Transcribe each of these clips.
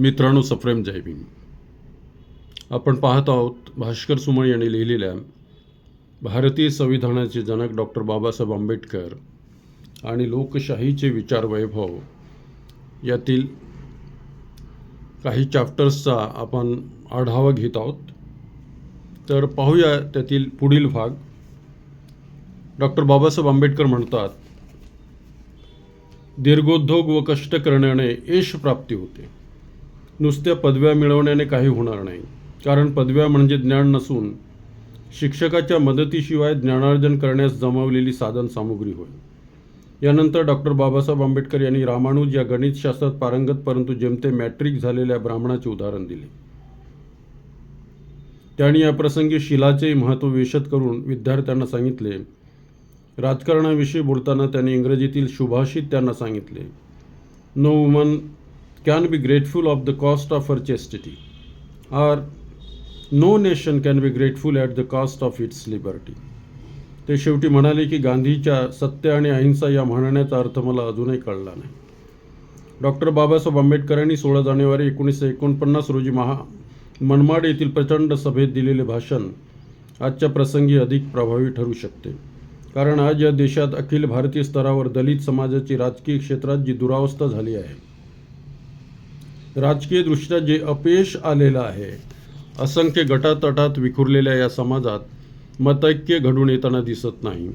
मित्रांनो सप्रेम जय भीम. आपण पाहत आहोत भास्कर सुमन यांनी लिहिलेल्या भारतीय संविधानाचे जनक डॉक्टर बाबासाहेब आंबेडकर आणि लोकशाहीचे विचार वैभव यातील काही चॅप्टर्सचा आपण आढावा घेत आहोत. तर पाहूया त्यातील पुढील भाग. डॉक्टर बाबासाहेब आंबेडकर म्हणतात दीर्घोद्योग व कष्ट करण्याने यश प्राप्ती होते. नुसत्या पदव्या मिळवण्याने काही होणार नाही. कारण पदव्या म्हणजे ज्ञान नसून शिक्षकाच्या मदतीशिवाय ज्ञानार्जन करण्यास जमवलेली साधन सामुग्री होय. यानंतर डॉक्टर बाबासाहेब आंबेडकर यांनी रामानुज या गणितशास्त्रात पारंगत परंतु जेमते मॅट्रिक झालेल्या ब्राह्मणाचे उदाहरण दिले. त्यांनी या प्रसंगी शिलाचे महत्त्व विशद करून विद्यार्थ्यांना सांगितले. राजकारणाविषयी बोलताना त्यांनी इंग्रजीतील शुभाषित त्यांना सांगितले. No woman can be grateful of the cost of her chastity or no nation can be grateful at the cost of its liberty ते शेवटी म्हणाले की गांधीच्या सत्य आणि अहिंसा या म्हणण्याचा अर्थ मला अजूनही कळला नाही. डॉक्टर बाबासाहेब आंबेडकरांनी सोळा जानेवारी एकोणीसशे एकोणपन्नास रोजी महा मनमाड येथील प्रचंड सभेत दिलेले भाषण आजच्या प्रसंगी अधिक प्रभावी ठरू शकते. कारण आज या देशात अखिल भारतीय स्तरावर दलित समाजाची राजकीय क्षेत्रात जी दुरावस्था झाली आहे राजकीयदृष्ट्या जे अपयश आलेलं आहे असंख्य गटातटात विखुरलेल्या या समाजात मतैक्य घडून येताना दिसत नाही.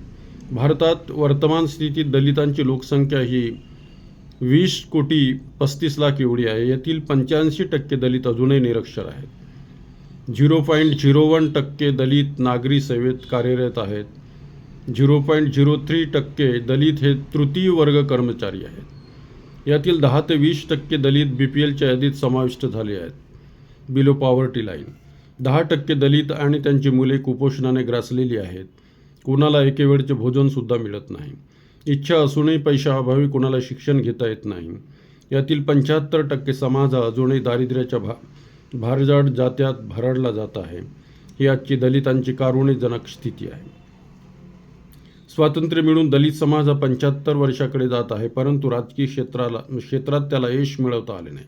भारतात वर्तमान स्थितीत दलितांची लोकसंख्या ही वीस कोटी पस्तीस लाख एवढी आहे. यातील पंच्याऐंशी टक्के दलित अजूनही निरक्षर आहेत. झिरो पॉईंट झिरो वन टक्के दलित नागरी सेवेत कार्यरत आहेत. झिरो पॉईंट झिरो थ्री टक्के दलित हे तृतीय वर्ग कर्मचारी आहेत. यातील दहा ते वीस टक्के दलित बी पी एलच्या यादीत समाविष्ट झाले आहेत. बिलो पॉवर्टी लाईन दहा टक्के दलित आणि त्यांची मुले कुपोषणाने ग्रासलेली आहेत. कुणाला एके वेळचे भोजनसुद्धा मिळत नाही. इच्छा असूनही पैशाअभावी कुणाला शिक्षण घेता येत नाही. यातील पंच्याहत्तर टक्के समाज हा अजूनही दारिद्र्याच्या भा भारजाड जात्यात भरडला जात आहे. ही आजची दलितांची कारुणीजनक स्थिती आहे. स्वातंत्र्य मिळून दलित समाज हा पंच्याहत्तर वर्षाकडे जात आहे परंतु राजकीय क्षेत्राला क्षेत्रात त्याला यश मिळवता आले नाही.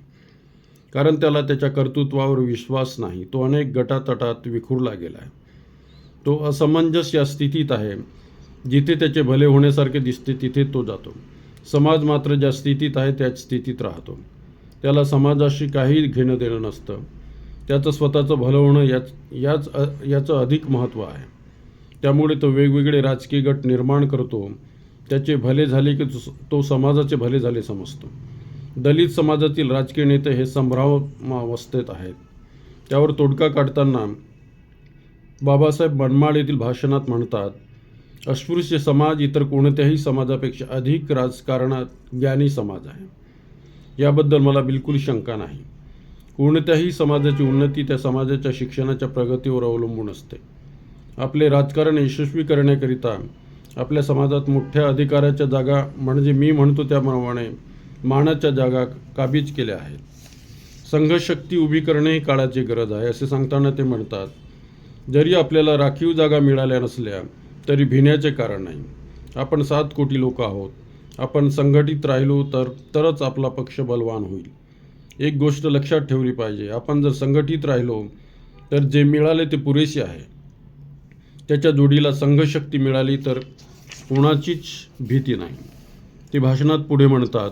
कारण त्याला त्याच्या कर्तृत्वावर विश्वास नाही तो अनेक गटातटात विखुरला गेला आहे. तो असमंजस या स्थितीत आहे जिथे त्याचे भले होण्यासारखे दिसते तिथे तो जातो. समाज मात्र ज्या स्थितीत आहे त्याच स्थितीत राहतो. त्याला समाजाशी काही घेणं देणं नसतं. त्याचं स्वतःचं भलं होणं याच याच याचं अधिक महत्त्व आहे. त्यामुळे तो वेगवेगळे राजकीय गट निर्माण करतो. त्याचे भले झाले की तो- समाजाचे भले झाले समजतो. दलित समाजातील राजकीय नेते हे संभ्रमावस्थेत आहेत. त्यावर तोडगा काढताना बाबासाहेब मनमाड येथील भाषणात म्हणतात अस्पृश्य समाज इतर कोणत्याही समाजापेक्षा अधिक राजकारणात ज्ञानी समाज आहे. याबद्दल मला बिलकुल शंका नाही. कोणत्याही समाजाची उन्नती त्या समाजाच्या शिक्षणाच्या प्रगतीवर अवलंबून असते. आपले राजकारण यशस्वी करण्याकरिता आपल्या समाजात मोठ्या अधिकाराच्या जागा म्हणजे मी म्हणतो त्याप्रमाणे मानाच्या जागा काबीज केल्या आहेत. संघशक्ती उभी करणे ही काळाची गरज आहे असे सांगताना ते म्हणतात जरी आपल्याला राखीव जागा मिळाल्या नसल्या तरी भिण्याचे कारण नाही. आपण सात कोटी लोक आहोत. आपण संघटित राहिलो तर तरच आपला पक्ष बलवान होईल. एक गोष्ट लक्षात ठेवली पाहिजे आपण जर संघटित राहिलो तर जे मिळाले ते पुरेसे आहे. त्याच्या जोडीला संघशक्ती मिळाली तर कोणाचीच भीती नाही. ते भाषणात पुढे म्हणतात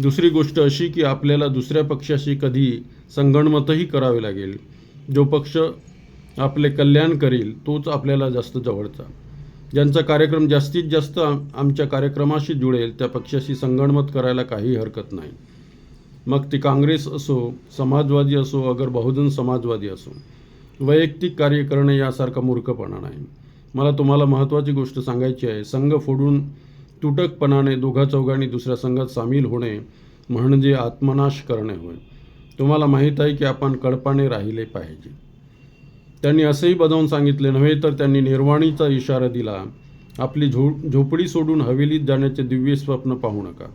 दुसरी गोष्ट अशी की आपल्याला दुसऱ्या पक्षाशी कधी संगणमतही करावे लागेल. जो पक्ष आपले कल्याण करील तोच आपल्याला जास्त जवळचा. ज्यांचा कार्यक्रम जास्तीत जास्त आमच्या कार्यक्रमाशी जुळेल त्या पक्षाशी संगणमत करायला काही हरकत नाही. मग ती काँग्रेस असो समाजवादी असो अगर बहुजन समाजवादी असो वैयक्तिक कार्य करणे यासारखा मूर्खपणा नाही. मला तुम्हाला महत्त्वाची गोष्ट सांगायची आहे. संघ फोडून तुटकपणाने दोघा चौघांनी दुसऱ्या संघात सामील होणे म्हणजे आत्मनाश करणे होय. तुम्हाला माहीत आहे की आपण कळपाने राहिले पाहिजे. त्यांनी असंही बजावून सांगितले नव्हे तर त्यांनी निर्वाणीचा इशारा दिला आपली झो झोपडी सोडून हवेलीत जाण्याचे दिव्य स्वप्न पाहू नका.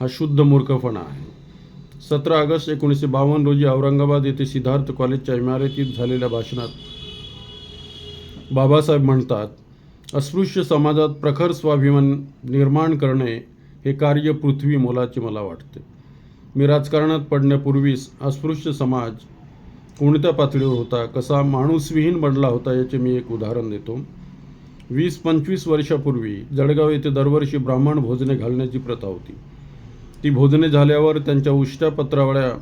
हा शुद्ध मूर्खपणा आहे. सतरा ऑगस्ट एकोणीसशे बावन्न रोजी औरंगाबाद येथे सिद्धार्थ कॉलेजच्या इमारतीत झालेल्या भाषणात बाबासाहेब म्हणतात अस्पृश्य समाजात प्रखर स्वाभिमान निर्माण करणे हे कार्य पृथ्वी मोलाचे मला वाटते. मी राजकारणात पडण्यापूर्वीच अस्पृश्य समाज कोणत्या पातळीवर होता कसा माणूसविहीन बनला होता याचे मी एक उदाहरण देतो. वीस पंचवीस वर्षापूर्वी जळगाव येथे दरवर्षी ब्राह्मण भोजने घालण्याची प्रथा होती. ती भोजने झाल्यावर त्यांच्या उष्ट्या पत्रावळ्या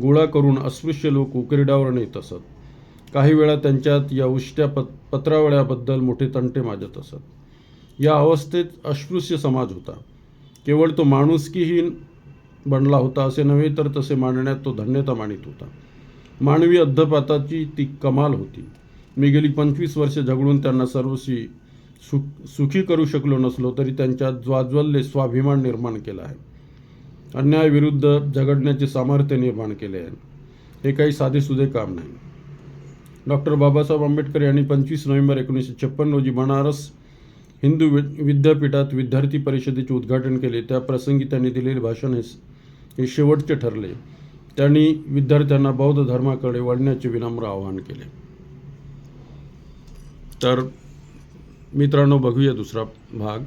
गोळा करून अस्पृश्य लोक उकिरड्यावर नेत असत. काही वेळा त्यांच्यात या उष्ट्या पत पत्रावळ्याबद्दल मोठे तंटे माजत असत. या अवस्थेत अस्पृश्य समाज होता. केवळ तो माणुसकीहीन बनला होता असे नव्हे तर तसे मांडण्यात तो धन्यता मानित होता. मानवी अद्धपाताची ती कमाल होती. मी गेली पंचवीस वर्षे झगडून त्यांना सर्वशी सुख सुखी करू शकलो नसलो तरी त्यांच्यात ज्वाज्वल्य स्वाभिमान निर्माण केला आहे. अन्यायाविरुद्ध झगडण्याचे सामर्थ्य निर्माण केले आहे. हे काही साधेसुधे काम नाही. डॉक्टर बाबासाहेब आंबेडकर यांनी पंचवीस नोव्हेंबर एकोणीसशे छप्पन रोजी बनारस हिंदू वि विद्यापीठात विद्यार्थी परिषदेचे उद्घाटन केले. त्या प्रसंगी त्यांनी दिलेले भाषण हे हे शेवटचे ठरले. त्यांनी विद्यार्थ्यांना बौद्ध धर्माकडे वळण्याचे विनम्र आवाहन केले. तर मित्रांनो बघूया दुसरा भाग.